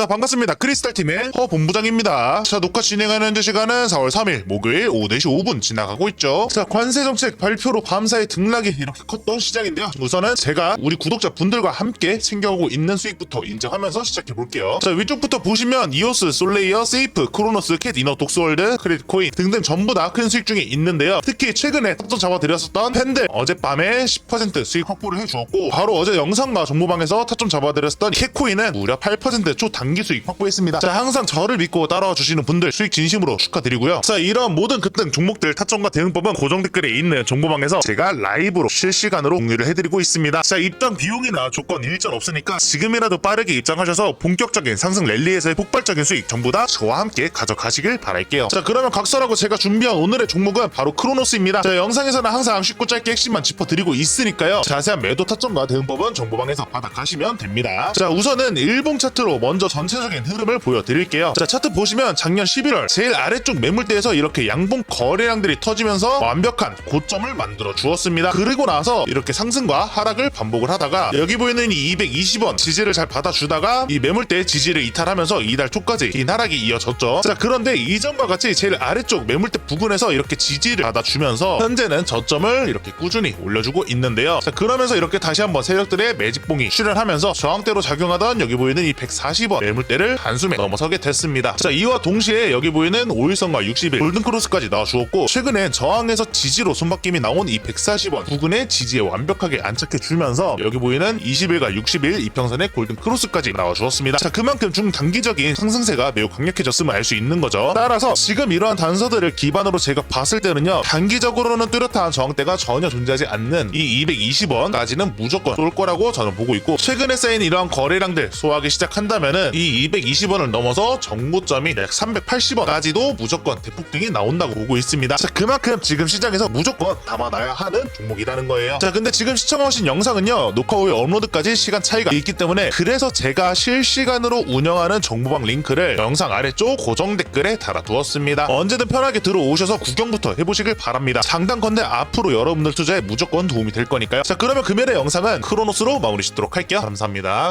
자 반갑습니다. 크리스탈팀의 허 본부장입니다. 자 녹화 진행하는 현재 시간은 4월 3일 목요일 오후 4시 5분 지나가고 있죠. 자 관세 정책 발표로 밤사이 등락이 이렇게 컸던 시장인데요. 우선은 제가 우리 구독자 분들과 함께 챙겨오고 있는 수익부터 인정하면서 시작해 볼게요. 자 위쪽부터 보시면 이오스, 솔레이어, 세이프, 크로노스, 캣, 이너, 독스월드, 크레딧코인 등등 전부 다 큰 수익 중에 있는데요. 특히 최근에 탑점 잡아드렸었던 팬들 어젯밤에 10% 수익 확보를 해주었고 바로 어제 영상과 정보방에서 타점 잡아드렸었던 캣코인은 무려 8%초 단기 수익 확보했습니다. 자 항상 저를 믿고 따라와 주시는 분들 수익 진심으로 축하드리고요. 자 이런 모든 급등 종목들 타점과 대응법은 고정 댓글에 있는 정보방에서 제가 라이브로 실시간으로 공유를 해드리고 있습니다. 자 입장 비용이나 조건 일절 없으니까 지금이라도 빠르게 입장하셔서 본격적인 상승 랠리에서의 폭발적인 수익 전부 다 저와 함께 가져가시길 바랄게요. 자 그러면 각설하고 제가 준비한 오늘의 종목은 바로 크로노스입니다. 자 영상에서는 항상 쉽고 짧게 핵심만 짚어드리고 있으니까요. 자세한 매도 타점과 대응법은 정보방에서 받아가시면 됩니다. 자 우선은 일봉 차트로 먼저 전 체적인 흐름을 보여드릴게요. 자 차트 보시면 작년 11월 제일 아래쪽 매물대에서 이렇게 양봉 거래량들이 터지면서 완벽한 고점을 만들어 주었습니다. 그리고 나서 이렇게 상승과 하락을 반복을 하다가 여기 보이는 이 220원 지지를 잘 받아주다가 이 매물대 지지를 이탈하면서 이달 초까지 긴 하락이 이어졌죠. 자 그런데 이전과 같이 제일 아래쪽 매물대 부근에서 이렇게 지지를 받아주면서 현재는 저점을 이렇게 꾸준히 올려주고 있는데요. 자 그러면서 이렇게 다시 한번 세력들의 매직봉이 출현하면서 저항대로 작용하던 여기 보이는 이 140원 매물대를 한숨에 넘어서게 됐습니다. 자 이와 동시에 여기 보이는 5일선과 60일 골든크로스까지 나와주었고 최근엔 저항에서 지지로 손바뀜이 나온 이 140원 부근의 지지에 완벽하게 안착해 주면서 여기 보이는 20일과 60일 이평선의 골든크로스까지 나와주었습니다. 자 그만큼 중단기적인 상승세가 매우 강력해졌음을 알 수 있는 거죠. 따라서 지금 이러한 단서들을 기반으로 제가 봤을 때는요 단기적으로는 뚜렷한 저항대가 전혀 존재하지 않는 이 220원까지는 무조건 쏠 거라고 저는 보고 있고 최근에 쌓인 이러한 거래량들 소화하기 시작한다면은 이 220원을 넘어서 정고점이 약 380원까지도 무조건 대폭등이 나온다고 보고 있습니다. 자 그만큼 지금 시장에서 무조건 담아놔야 하는 종목이라는 거예요. 자 근데 지금 시청하신 영상은요 녹화 후에 업로드까지 시간 차이가 있기 때문에 그래서 제가 실시간으로 운영하는 정보방 링크를 영상 아래쪽 고정 댓글에 달아두었습니다. 언제든 편하게 들어오셔서 구경부터 해보시길 바랍니다. 장단컨대 앞으로 여러분들 투자에 무조건 도움이 될 거니까요. 자 그러면 금요일의 영상은 크로노스로 마무리 짓도록 할게요. 감사합니다.